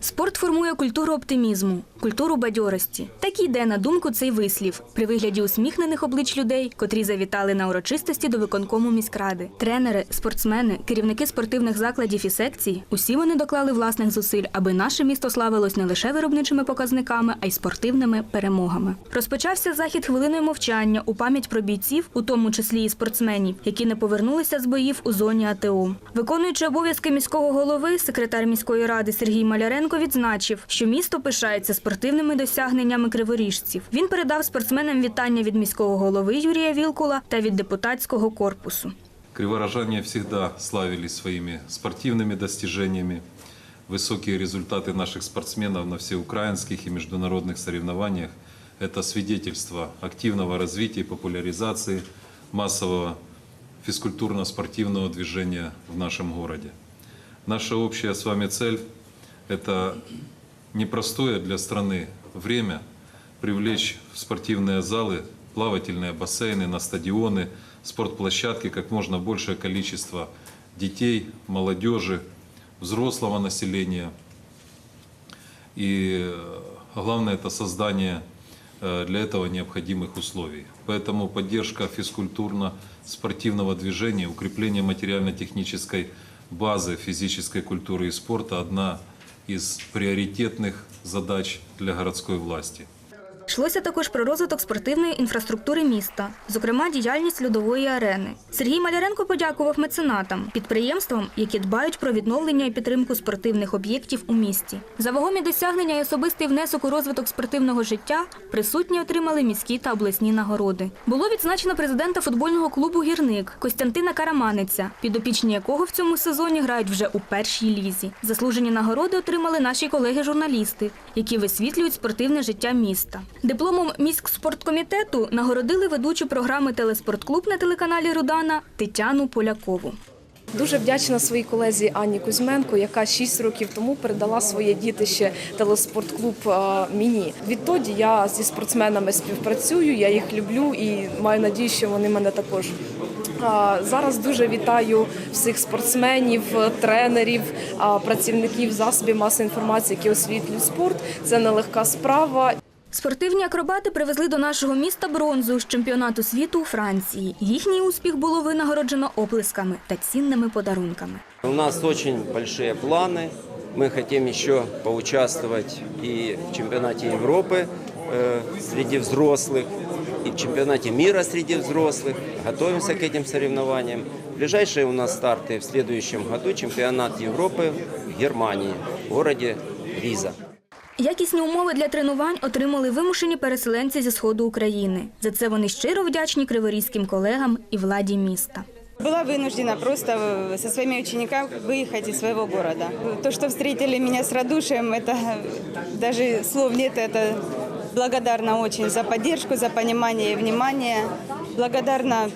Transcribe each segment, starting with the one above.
Спорт формує культуру оптимізму, культуру бадьорості. Так і йде на думку цей вислів при вигляді усміхнених облич людей, котрі завітали на урочистості до виконкому міськради. Тренери, спортсмени, керівники спортивних закладів і секцій усі вони доклали власних зусиль, аби наше місто славилось не лише виробничими показниками, а й спортивними перемогами. Розпочався захід хвилиною мовчання у пам'ять про бійців, у тому числі і спортсменів, які не повернулися з боїв у зоні АТО. Виконуючи обов'язки міського голови, секретар міської ради Сергій Маляренко відзначив, що місто пишається спортивними досягненнями криворіжців. Він передав спортсменам вітання від міського голови Юрія Вілкула та від депутатського корпусу. Криворожане всегда славились своими спортивными достижениями. Высокие результаты наших спортсменов на всеукраинских и международных соревнованиях – это свидетельство активного развития и популяризации массового физкультурно-спортивного движения в нашем городе. Наша общая с вами цель – это непростое для страны время привлечь в спортивные залы, плавательные бассейны, на стадионы, спортплощадки как можно большее количество детей, молодежи, взрослого населения. И э, главное это создание э, для этого необходимых условий. Поэтому поддержка физкультурно-спортивного движения, укрепление материально-технической базы физической культуры и спорта – одна из приоритетных задач для городской власти. Йшлося також про розвиток спортивної інфраструктури міста, зокрема діяльність льодової арени. Сергій Маляренко подякував меценатам, підприємствам, які дбають про відновлення і підтримку спортивних об'єктів у місті. За вагомі досягнення і особистий внесок у розвиток спортивного життя присутні отримали міські та обласні нагороди. Було відзначено президента футбольного клубу Гірник Костянтина Караманиця, підопічні якого в цьому сезоні грають вже у першій лізі. Заслужені нагороди отримали наші колеги-журналісти, які висвітлюють спортивне життя міста. Дипломом міськспорткомітету нагородили ведучу програми Телеспортклуб на телеканалі Рудана Тетяну Полякову. Дуже вдячна своїй колезі Анні Кузьменко, яка 6 років тому передала своє дітище телеспортклуб е, мені. Відтоді я зі спортсменами співпрацюю, я їх люблю і маю надію, що вони мене також. Зараз дуже вітаю всіх спортсменів, тренерів, працівників засобів масової інформації, які освітлюють спорт. Це нелегка справа. Спортивні акробати привезли до нашого міста бронзу з чемпіонату світу у Франції. Їхній успіх було винагороджено оплесками та цінними подарунками. У нас очень большие планы. Мы хотим еще поучаствовать и в чемпионате Европы э, среди взрослых, и в чемпионате мира среди взрослых. Готовимся к этим соревнованиям. Ближайшие у нас старты в следующем году чемпионат Европы в Германии, в городе Риза. Якісні умови для тренувань отримали вимушені переселенці зі сходу України. За це вони щиро вдячні криворізьким колегам і владі міста. Была вынуждена просто э, со своими учениками выехать из своего города. То, что встретили меня с радушием, это даже слов нет, это благодарна очень за поддержку, за понимание и внимание. Благодарна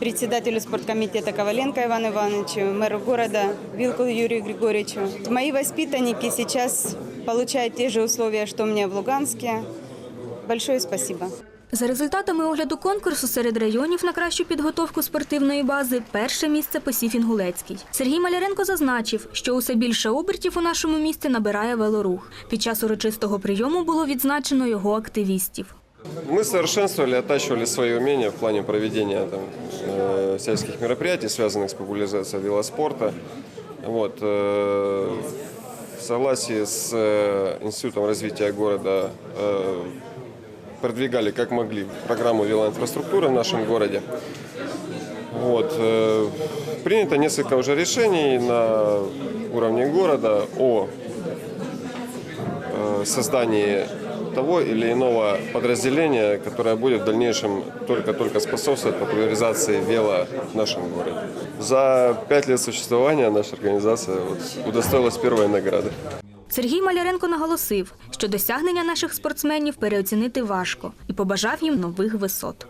председателю спорткомитета Коваленко Ивану Ивановичу, мэру города Вилку Юрию Григорьевичу. Мои воспитанники сейчас получают те же условия, что у меня в Луганске. Большое спасибо. За результатами огляду конкурсу серед районів на кращу підготовку спортивної бази перше місце посів Інгулецький. Сергій Маляренко зазначив, що усе більше обертів у нашому місті набирає велорух. Під час урочистого прийому було відзначено його активістів. Мы совершенствовали, оттачивали свои умения в плане проведения там, э, сельских мероприятий, связанных с популяризацией велоспорта. Вот, э, в согласии с э, Институтом развития города э, продвигали как могли программу велоинфраструктуры в нашем городе. Вот, э, принято несколько уже решений на уровне города о э, создании того или иного подразделения, которое будет в дальнейшем только-только способствовать популяризации вело в нашем городе. За пять лет существования наша организация удостоилась первой награды. Сергій Маляренко наголосив, що досягнення наших спортсменів переоцінити важко і побажав їм нових висот.